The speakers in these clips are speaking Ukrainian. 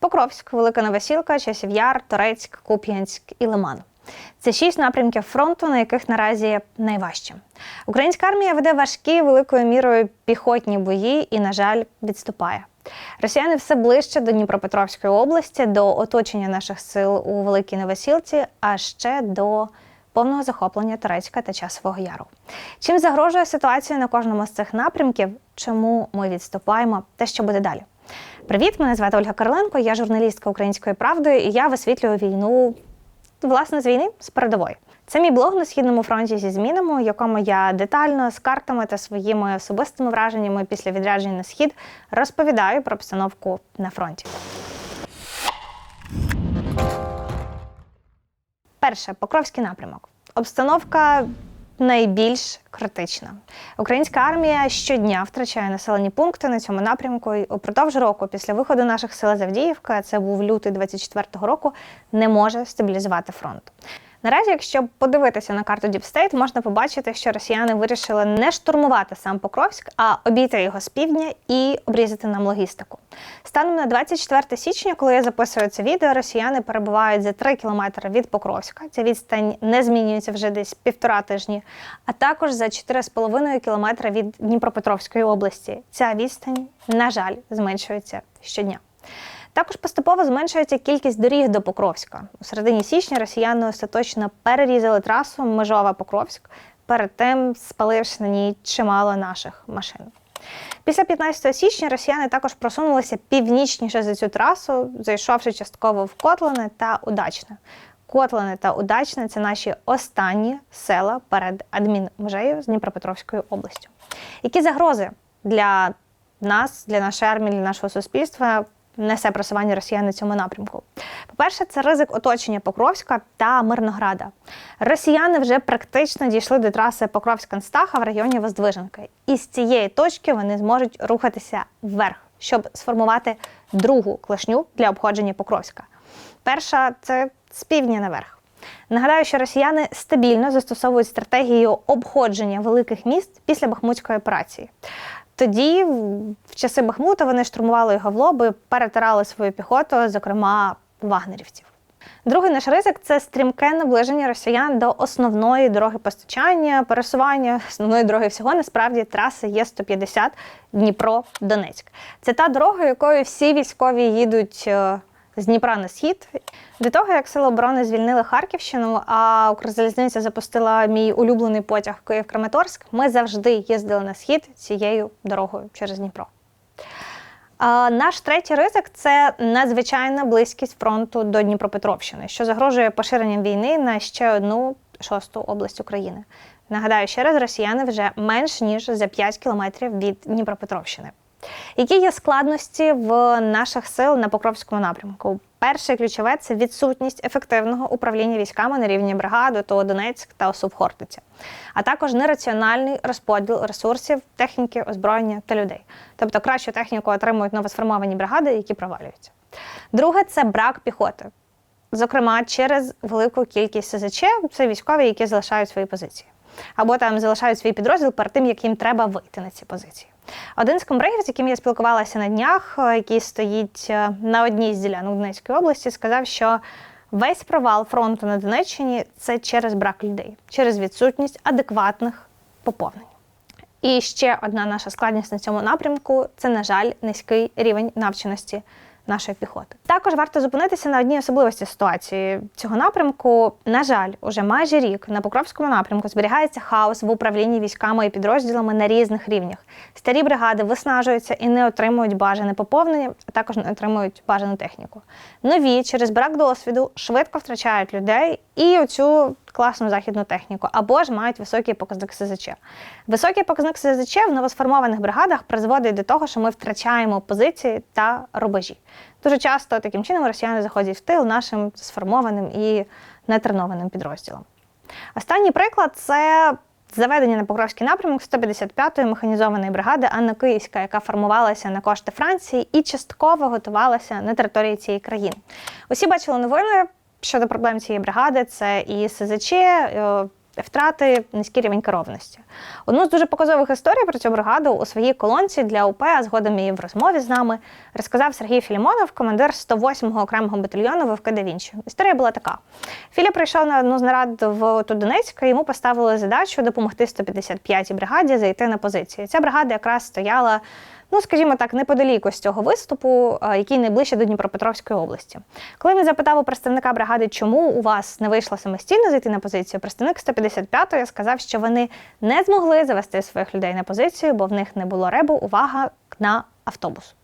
Покровськ, Велика Новосілка, Часів Яр, Торецьк, Куп'янськ і Лиман. Це шість напрямків фронту, на яких наразі найважче. Українська армія веде важкі великою мірою піхотні бої і, на жаль, відступає. Росіяни все ближче до Дніпропетровської області, до оточення наших сил у Великій Новосілці, а ще до повного захоплення Турецька та Часового Яру. Чим загрожує ситуація на кожному з цих напрямків? Чому ми відступаємо? Та що буде далі? Привіт, мене звати Ольга Короленко, я журналістка української правди, і я висвітлюю війну власне з війни з передової. Це мій блог на східному фронті зі змінами, у якому я детально з картами та своїми особистими враженнями після відряджень на схід розповідаю про обстановку на фронті. Перше Покровський напрямок. Обстановка найбільш критична. Українська армія щодня втрачає населені пункти на цьому напрямку. І упродовж року, після виходу наших сил з Авдіївка, це був лютий 24-го року, не може стабілізувати фронт. Наразі, якщо подивитися на карту Діпстейт, можна побачити, що росіяни вирішили не штурмувати сам Покровськ, а обійти його з півдня і обрізати нам логістику. Станом на 24 січня, коли я записую це відео, росіяни перебувають за 3 кілометри від Покровська. Ця відстань не змінюється вже десь півтора тижні, а також за 4,5 кілометри від Дніпропетровської області. Ця відстань, на жаль, зменшується щодня. Також поступово зменшується кількість доріг до Покровська. У середині січня росіяни остаточно перерізали трасу Межова-Покровськ, перед тим спаливши на ній чимало наших машин. Після 15 січня росіяни також просунулися північніше за цю трасу, зайшовши частково в Котлане та Удачне. Котлане та Удачне це наші останні села перед адмінмежею з Дніпропетровською областю. Які загрози для нас, для нашої армії, для нашого суспільства несе просування росіян на цьому напрямку. По-перше, це ризик оточення Покровська та Мирнограда. Росіяни вже практично дійшли до траси Покровськ-Констаха в районі Воздвиженки. І з цієї точки вони зможуть рухатися вверх, щоб сформувати другу клашню для обходження Покровська. Перша це з півдня наверх. Нагадаю, що росіяни стабільно застосовують стратегію обходження великих міст після Бахмутської операції. Тоді, в часи Бахмута, вони штурмували його в лоби, перетирали свою піхоту, зокрема вагнерівців. Другий наш ризик це стрімке наближення росіян до основної дороги постачання, пересування основної дороги всього. Насправді траси є 150 Дніпро-Донецьк. Це та дорога, якою всі військові їдуть е, з Дніпра на схід. До того, як Сили оборони звільнили Харківщину, а Укрзалізниця запустила мій улюблений потяг Київ-Краматорськ, ми завжди їздили на схід цією дорогою через Дніпро. Наш третій ризик це надзвичайна близькість фронту до Дніпропетровщини, що загрожує поширенням війни на ще одну шосту область України. Нагадаю, ще раз росіяни вже менш ніж за 5 кілометрів від Дніпропетровщини. Які є складності в наших сил на Покровському напрямку? Перше ключове це відсутність ефективного управління військами на рівні бригади, то Донецьк та особ Хортиця, а також нераціональний розподіл ресурсів, техніки, озброєння та людей. Тобто кращу техніку отримують новосформовані бригади, які провалюються. Друге це брак піхоти. Зокрема, через велику кількість СЗЧ це військові, які залишають свої позиції, або там залишають свій підрозділ перед тим, як їм треба вийти на ці позиції. Один з комбригів, з яким я спілкувалася на днях, е, який стоїть е, на одній з ділянок Донецької області, сказав, що весь провал фронту на Донеччині це через брак людей, через відсутність адекватних поповнень. І ще одна наша складність на цьому напрямку це, на жаль, низький рівень навченості нашої піхоти. Також варто зупинитися на одній особливості ситуації цього напрямку. На жаль, уже майже рік на Покровському напрямку зберігається хаос в управлінні військами і підрозділами на різних рівнях. Старі бригади виснажуються і не отримують бажане поповнення, а також не отримують бажану техніку. Нові через брак досвіду швидко втрачають людей і оцю класну західну техніку, або ж мають високий показник СЗЧ. Високий показник СЗЧ в новосформованих бригадах призводить до того, що ми втрачаємо позиції та рубежі. Дуже часто таким чином росіяни заходять в тил нашим сформованим і нетренованим підрозділом. Останній приклад це заведення на Покровський напрямок 155-ї механізованої бригади Анна Київська, яка формувалася на кошти Франції і частково готувалася на території цієї країни. Усі бачили новини щодо проблем цієї бригади: це і СЗЧ, втрати, низький рівень керованості. Одну з дуже показових історій про цю бригаду у своїй колонці для УП, а згодом і в розмові з нами, розказав Сергій Філімонов, командир 108-го окремого батальйону ВФК «Да Вінчі». Історія була така: Філіп прийшов на одну з нарад в Донецьк, і йому поставили задачу допомогти 155-й бригаді зайти на позиції. Ця бригада якраз стояла ну скажімо так, неподалік з цього виступу, який найближче до Дніпропетровської області. Коли він запитав у представника бригади, чому у вас не вийшло самостійно зайти на позицію, представник 155-ї сказав, що вони не змогли завести своїх людей на позицію, бо в них не було ребу. Увага на автобус.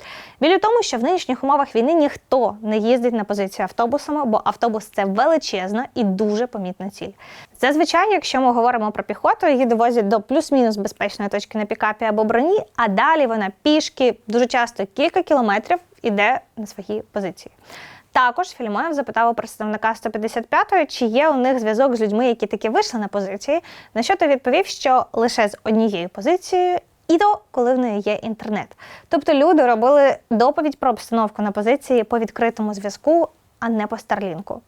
Біль тому, що в нинішніх умовах війни ніхто не їздить на позицію автобусами, бо автобус це величезна і дуже помітна ціль. Зазвичай, якщо ми говоримо про піхоту, її довозять до плюс-мінус безпечної точки на пікапі або броні, а далі вона пішки дуже часто кілька кілометрів іде на свої позиції. Також Філімонов запитав у представника 155-ї, чи є у них зв'язок з людьми, які таки вийшли на позиції. На що той відповів, що лише з однією позицією і то, коли в неї є інтернет. Тобто люди робили доповідь про обстановку на позиції по відкритому зв'язку, а не по старлінку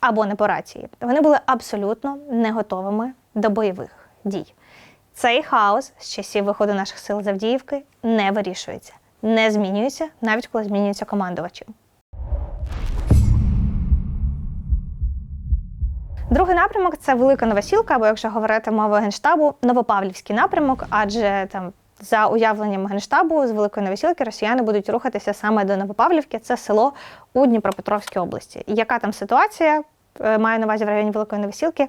або не по рації. Вони були абсолютно не готовими до бойових дій. Цей хаос з часів виходу наших сил з Авдіївки не вирішується, не змінюється, навіть коли змінюються командувачі. Другий напрямок це велика новосілка, або якщо говорити мовою генштабу, Новопавлівський напрямок, адже там. За уявленням генштабу з Великої Новосілки росіяни будуть рухатися саме до Новопавлівки, це село у Дніпропетровській області. Яка там ситуація? має маю на увазі в районі Великої Новосілки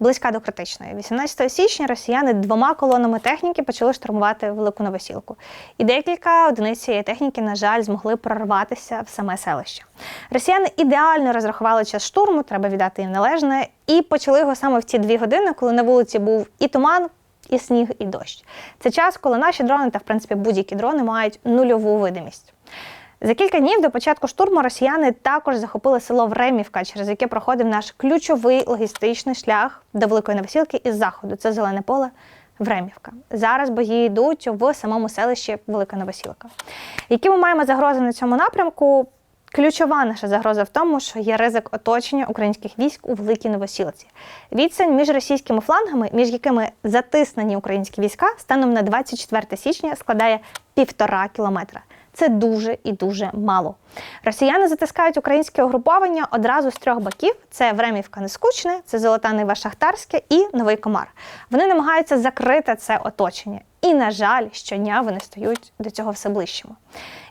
близька до критичної. 18 січня росіяни двома колонами техніки почали штурмувати велику новосілку. І декілька одиниць цієї техніки, на жаль, змогли прорватися в саме селище. Росіяни ідеально розрахували час штурму, треба віддати їм належне, і почали його саме в ті дві години, коли на вулиці був і туман. І сніг, і дощ. Це час, коли наші дрони та в принципі будь-які дрони мають нульову видимість. За кілька днів до початку штурму росіяни також захопили село Времівка, через яке проходив наш ключовий логістичний шлях до Великої Новосілки із заходу. Це зелене поле Времівка. Зараз бої йдуть в самому селищі Велика Новосілка. Які ми маємо загрози на цьому напрямку? Ключова наша загроза в тому, що є ризик оточення українських військ у великій новосілці. Відстань між російськими флангами, між якими затиснені українські війська, станом на 24 січня складає півтора кілометра. Це дуже і дуже мало. Росіяни затискають українське угруповання одразу з трьох боків: це Времівка Нескучне, це Золота Нива Шахтарське і Новий Комар. Вони намагаються закрити це оточення. І, на жаль, щодня вони стають до цього все ближчими.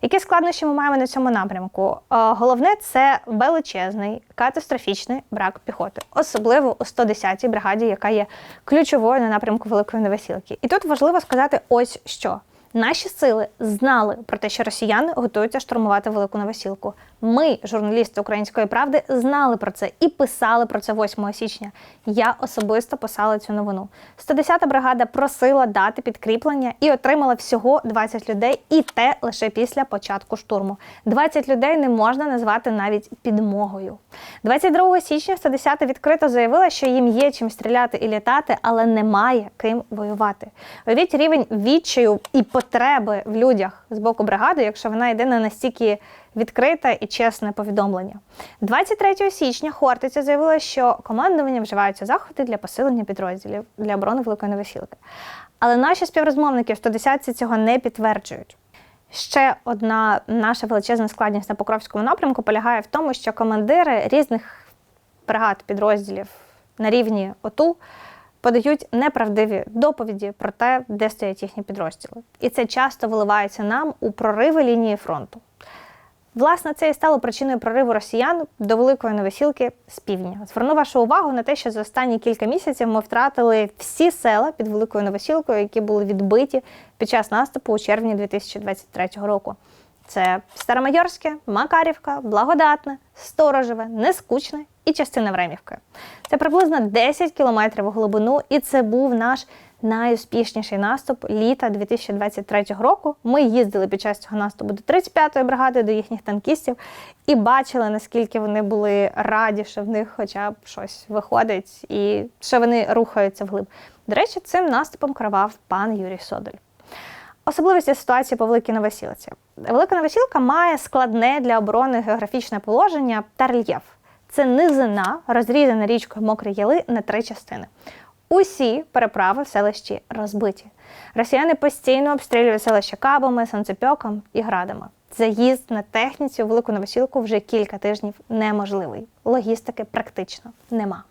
Які складнощі ми маємо на цьому напрямку? Е, головне це величезний катастрофічний брак піхоти, особливо у 110-й бригаді, яка є ключовою на напрямку Великої Новосілки. І тут важливо сказати ось що. Наші сили знали про те, що росіяни готуються штурмувати велику новосілку. Ми, журналісти Української правди, знали про це і писали про це 8 січня. Я особисто писала цю новину. 110-та бригада просила дати підкріплення і отримала всього 20 людей, і те лише після початку штурму. 20 людей не можна назвати навіть підмогою. 22 січня 110-та відкрито заявила, що їм є чим стріляти і літати, але немає ким воювати. Уявіть рівень відчаю і потреби в людях з боку бригади, якщо вона йде на настільки відкрите і чесне повідомлення. 23 січня Хортиця заявила, що командування вживаються заходи для посилення підрозділів для оборони Великої Новосілки. Але наші співрозмовники в 110 цього не підтверджують. Ще одна наша величезна складність на Покровському напрямку полягає в тому, що командири різних бригад підрозділів на рівні ОТУ подають неправдиві доповіді про те, де стоять їхні підрозділи. І це часто виливається нам у прориви лінії фронту. Власне, це і стало причиною прориву росіян до великої новосілки з півдня. Зверну вашу увагу на те, що за останні кілька місяців ми втратили всі села під великою новосілкою, які були відбиті під час наступу у червні 2023 року. Це Старомайорське, Макарівка, Благодатне, Сторожеве, Нескучне і частина Времівки. Це приблизно 10 кілометрів у глибину, і це був наш найуспішніший наступ літа 2023 року. Ми їздили під час цього наступу до 35-ї бригади, до їхніх танкістів, і бачили, наскільки вони були раді, що в них хоча б щось виходить, і що вони рухаються вглиб. До речі, цим наступом керував пан Юрій Содоль. Особливості ситуації по Великій Новосілці. Велика Новосілка має складне для оборони географічне положення та рельєф. Це низина, розрізана річкою Мокрі Яли на три частини. Усі переправи в селищі розбиті. Росіяни постійно обстрілюють селище кабами, сонцепьоком і градами. Заїзд на техніці у велику новосілку вже кілька тижнів неможливий. Логістики практично нема.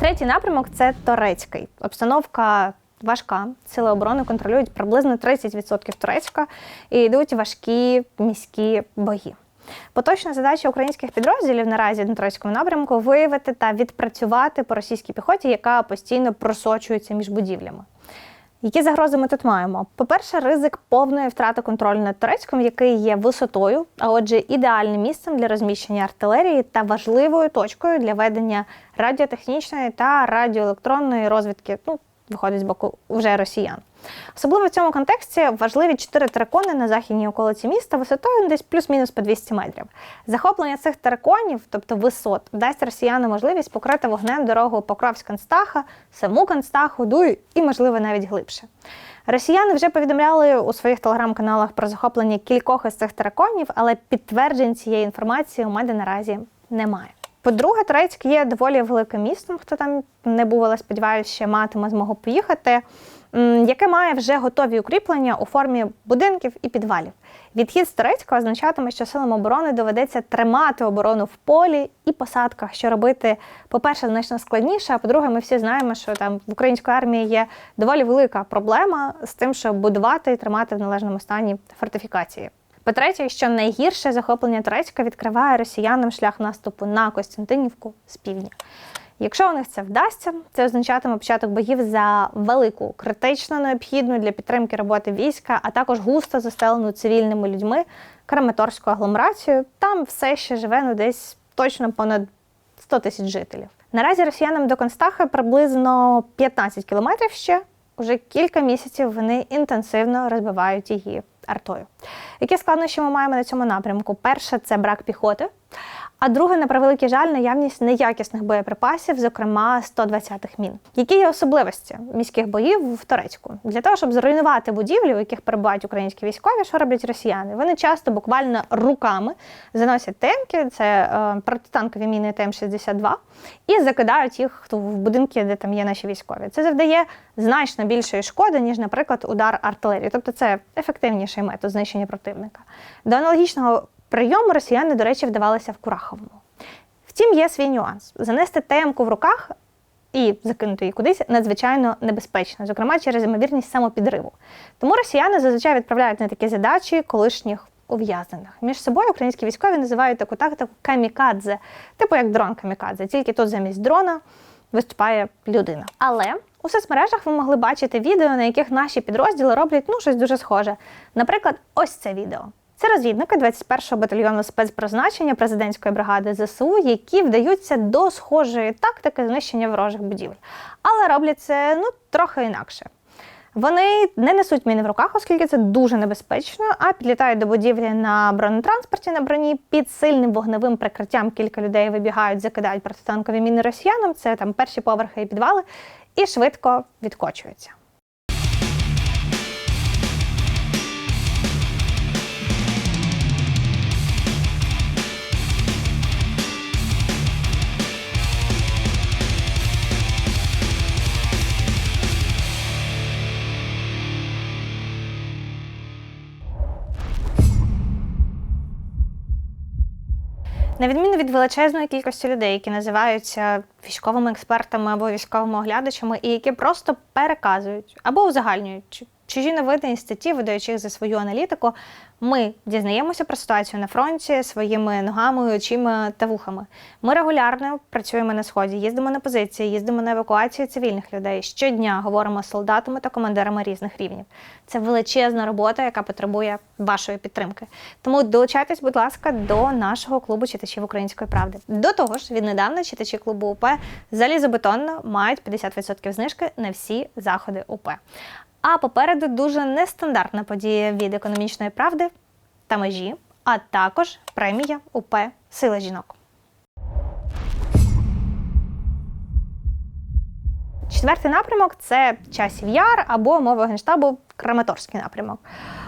Третій напрямок це Торецький. Обстановка важка. Сили оборони контролюють приблизно 30% Турецька і йдуть важкі міські бої. Поточна задача українських підрозділів наразі на Турецькому напрямку виявити та відпрацювати по російській піхоті, яка постійно просочується між будівлями. Які загрози ми тут маємо? По-перше, ризик повної втрати контролю над Турецьком, який є висотою, а отже, ідеальним місцем для розміщення артилерії та важливою точкою для ведення радіотехнічної та радіоелектронної розвідки. Ну, виходить з боку вже росіян. Особливо в цьому контексті важливі чотири терикони на західній околиці міста висотою десь плюс-мінус по 200 метрів. Захоплення цих териконів, тобто висот, дасть росіянам можливість покрити вогнем дорогу Покровськ-Констаха, саму Констаху, Дуй і, можливо, навіть глибше. Росіяни вже повідомляли у своїх телеграм-каналах про захоплення кількох із цих териконів, але підтверджень цієї інформації у мене наразі немає. По-друге, Турецьк є доволі великим містом. Хто там не був, але сподіваюся, ще матиме змогу поїхати, яке має вже готові укріплення у формі будинків і підвалів. Відхід з Турецька означатиме, що силам оборони доведеться тримати оборону в полі і посадках, що робити, по-перше, значно складніше. А по-друге, ми всі знаємо, що там в української армії є доволі велика проблема з тим, щоб будувати і тримати в належному стані фортифікації. По-третє, що найгірше захоплення Турецька відкриває росіянам шлях наступу на Костянтинівку з півдня. Якщо у них це вдасться, це означатиме початок боїв за велику, критично необхідну для підтримки роботи війська, а також густо застелену цивільними людьми Краматорську агломерацію. Там все ще живе ну десь точно понад 100 тисяч жителів. Наразі росіянам до Констахи приблизно 15 кілометрів ще. Уже кілька місяців вони інтенсивно розбивають її артою. Які складнощі ми маємо на цьому напрямку? Перше це брак піхоти. А друге, на превеликий жаль, наявність неякісних боєприпасів, зокрема 120-х мін. Які є особливості міських боїв в Турецьку? Для того, щоб зруйнувати будівлі, у яких перебувають українські військові, що роблять росіяни? Вони часто буквально руками заносять темки, це е, протитанкові міни ТМ-62, і закидають їх в будинки, де там є наші військові. Це завдає значно більшої шкоди, ніж, наприклад, удар артилерії. Тобто це ефективніший метод знищення противника. До аналогічного Прийому росіяни, до речі, вдавалися в Кураховому. Втім, є свій нюанс. Занести темку в руках і закинути її кудись надзвичайно небезпечно, зокрема через ймовірність самопідриву. Тому росіяни зазвичай відправляють на такі задачі колишніх ув'язнених. Між собою українські військові називають таку тактику камікадзе, типу як дрон камікадзе. Тільки тут замість дрона виступає людина. Але у соцмережах ви могли бачити відео, на яких наші підрозділи роблять ну щось дуже схоже. Наприклад, ось це відео. Це розвідники 21-го батальйону спецпризначення президентської бригади ЗСУ, які вдаються до схожої тактики знищення ворожих будівель. Але роблять це ну трохи інакше. Вони не несуть міни в руках, оскільки це дуже небезпечно, а підлітають до будівлі на бронетранспорті на броні під сильним вогневим прикриттям. Кілька людей вибігають, закидають протитанкові міни росіянам. Це там перші поверхи і підвали, і швидко відкочуються. На відміну від величезної кількості людей, які називаються військовими експертами або військовими оглядачами, і які просто переказують або узагальнюють чужі новини і статті, видаючи їх за свою аналітику, ми дізнаємося про ситуацію на фронті своїми ногами, очима та вухами. Ми регулярно працюємо на сході, їздимо на позиції, їздимо на евакуацію цивільних людей. Щодня говоримо з солдатами та командирами різних рівнів. Це величезна робота, яка потребує вашої підтримки. Тому долучайтесь, будь ласка, до нашого клубу читачів української правди. До того ж, віднедавна читачі клубу УП залізобетонно мають 50% знижки на всі заходи УП. А попереду дуже нестандартна подія від економічної правди та межі, а також премія УП Сила жінок. Четвертий напрямок це часів яр або мова генштабу Краматорський напрямок.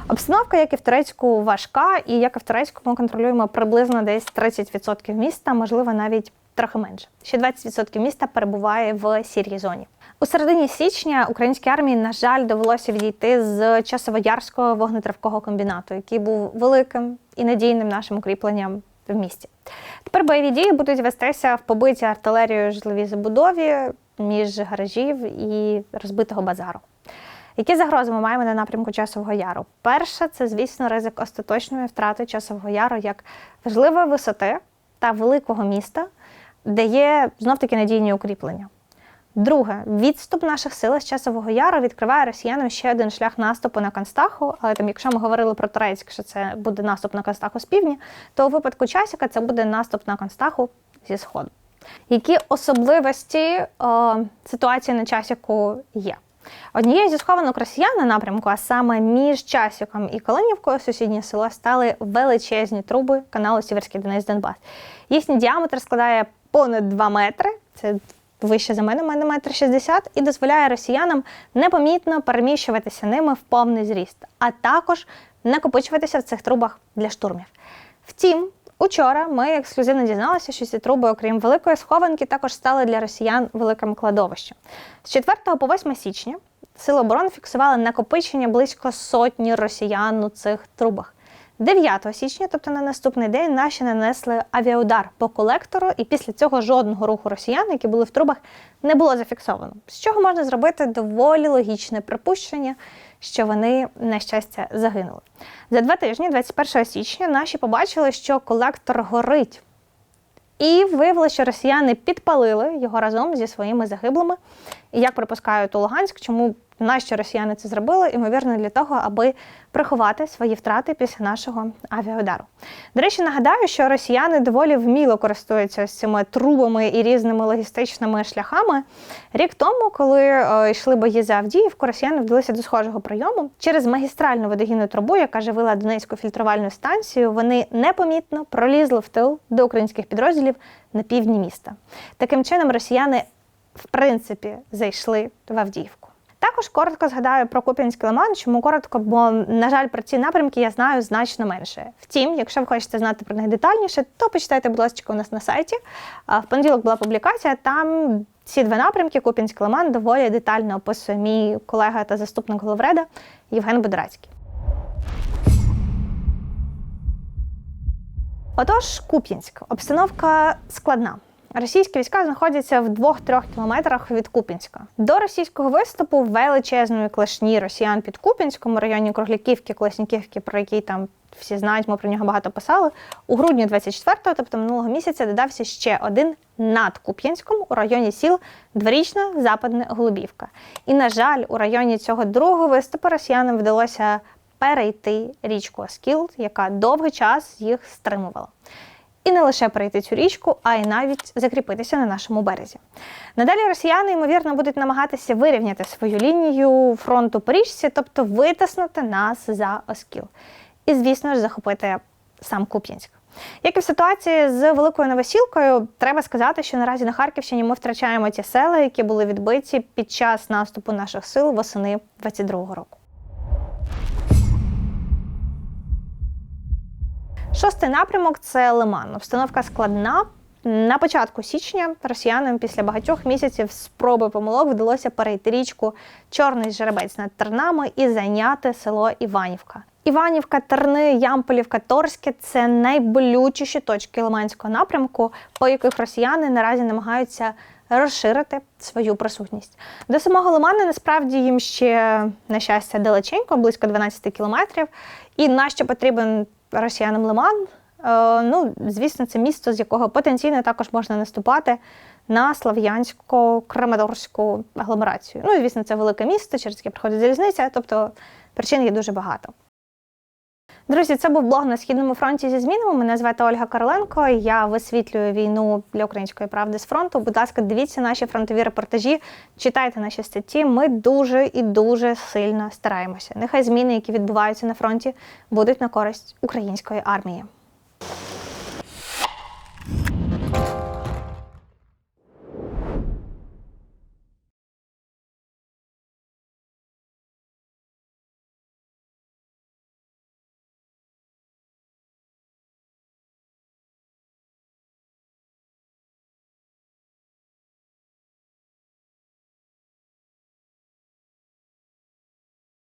Обстановка, як і в Турецьку, важка, і як і в Турецьку, ми контролюємо приблизно десь 30% міста, можливо, навіть трохи менше. Ще 20% міста перебуває в сірій зоні. У середині січня українській армії, на жаль, довелося відійти з часовоярського вогнетривкого комбінату, який був великим і надійним нашим укріпленням в місті. Тепер бойові дії будуть вестися в побитій артилерією житловій забудові між гаражів і розбитого базару. Які загрози ми маємо на напрямку Часового Яру? Перше, це, звісно, ризик остаточної втрати Часового Яру як важливої висоти та великого міста, де є знов-таки надійні укріплення. Друге, відступ наших сил з Часового Яру відкриває росіянам ще один шлях наступу на Констаху. Але там, якщо ми говорили про Турецьк, що це буде наступ на Констаху з півдня, то у випадку Часіка це буде наступ на Констаху зі сходу. Які особливості о, ситуації на часіку є? Однією зі схованок росіян на напрямку, а саме між Часіком і Калинівкою, сусіднє село, стали величезні труби каналу Сіверський Донець Донбас. Їхній діаметр складає понад 2 метри. Це вище за мене, мене метр 60, і дозволяє росіянам непомітно переміщуватися ними в повний зріст, а також накопичуватися в цих трубах для штурмів. Втім, Учора ми ексклюзивно дізналися, що ці труби, окрім великої схованки, також стали для росіян великим кладовищем. З 4 по 8 січня Сили оборони фіксували накопичення близько сотні росіян у цих трубах. 9 січня, тобто на наступний день, наші нанесли авіаудар по колектору, і після цього жодного руху росіян, які були в трубах, не було зафіксовано. З чого можна зробити доволі логічне припущення, що вони, на щастя, загинули. За два тижні, 21 січня, наші побачили, що колектор горить. І виявилося, що росіяни підпалили його разом зі своїми загиблими. І як припускають у Луганськ, чому Нащо росіяни це зробили? Ймовірно, для того, аби приховати свої втрати після нашого авіаудару. До речі, нагадаю, що росіяни доволі вміло користуються цими трубами і різними логістичними шляхами. Рік тому, коли е, йшли бої за Авдіївку, росіяни вдалися до схожого прийому через магістральну водогінну трубу, яка живила Донецьку фільтрувальну станцію. Вони непомітно пролізли в тил до українських підрозділів на півдні міста. Таким чином, росіяни в принципі зайшли в Авдіївку. Також коротко згадаю про Куп'янський лиман. Чому коротко, бо, на жаль, про ці напрямки я знаю значно менше. Втім, якщо ви хочете знати про них детальніше, то почитайте, будь ласка, у нас на сайті. В понеділок була публікація. Там ці два напрямки Куп'янський лиман доволі детально описує мій колега та заступник головреда Євген Бодорацький. Отож, Куп'янськ. Обстановка складна. Російські війська знаходяться в 2-3 кілометрах від Купінська. До російського виступу величезної клашні росіян під Купінськом районі Кругляківки, Колесніківки, про який там всі знають, ми про нього багато писали. У грудні 24-го, тобто минулого місяця, додався ще один над Куп'янськом у районі сіл Дворічна, Западне Голубівка. І, на жаль, у районі цього другого виступу росіянам вдалося перейти річку Оскіл, яка довгий час їх стримувала і не лише перейти цю річку, а й навіть закріпитися на нашому березі. Надалі росіяни, ймовірно, будуть намагатися вирівняти свою лінію фронту по річці, тобто витиснути нас за Оскіл. І, звісно ж, захопити сам Куп'янськ. Як і в ситуації з Великою Новосілкою, треба сказати, що наразі на Харківщині ми втрачаємо ті села, які були відбиті під час наступу наших сил восени 22-го року. Шостий напрямок це Лиман. Обстановка складна. На початку січня росіянам після багатьох місяців спроби помилок вдалося перейти річку Чорний жеребець над Тернами і зайняти село Іванівка. Іванівка, Терни, Ямполівка, Торське це найболючіші точки Лиманського напрямку, по яких росіяни наразі намагаються розширити свою присутність. До самого Лимана насправді їм ще на щастя далеченько, близько 12 кілометрів. І нащо потрібен росіянам Лиман. Е, ну, звісно, це місто, з якого потенційно також можна наступати на слав'янсько краматорську агломерацію. Ну, звісно, це велике місто, через яке приходить залізниця, тобто причин є дуже багато. Друзі, це був блог на східному фронті зі змінами. Мене звати Ольга Короленко. Я висвітлюю війну для української правди з фронту. Будь ласка, дивіться наші фронтові репортажі, читайте наші статті. Ми дуже і дуже сильно стараємося. Нехай зміни, які відбуваються на фронті, будуть на користь української армії.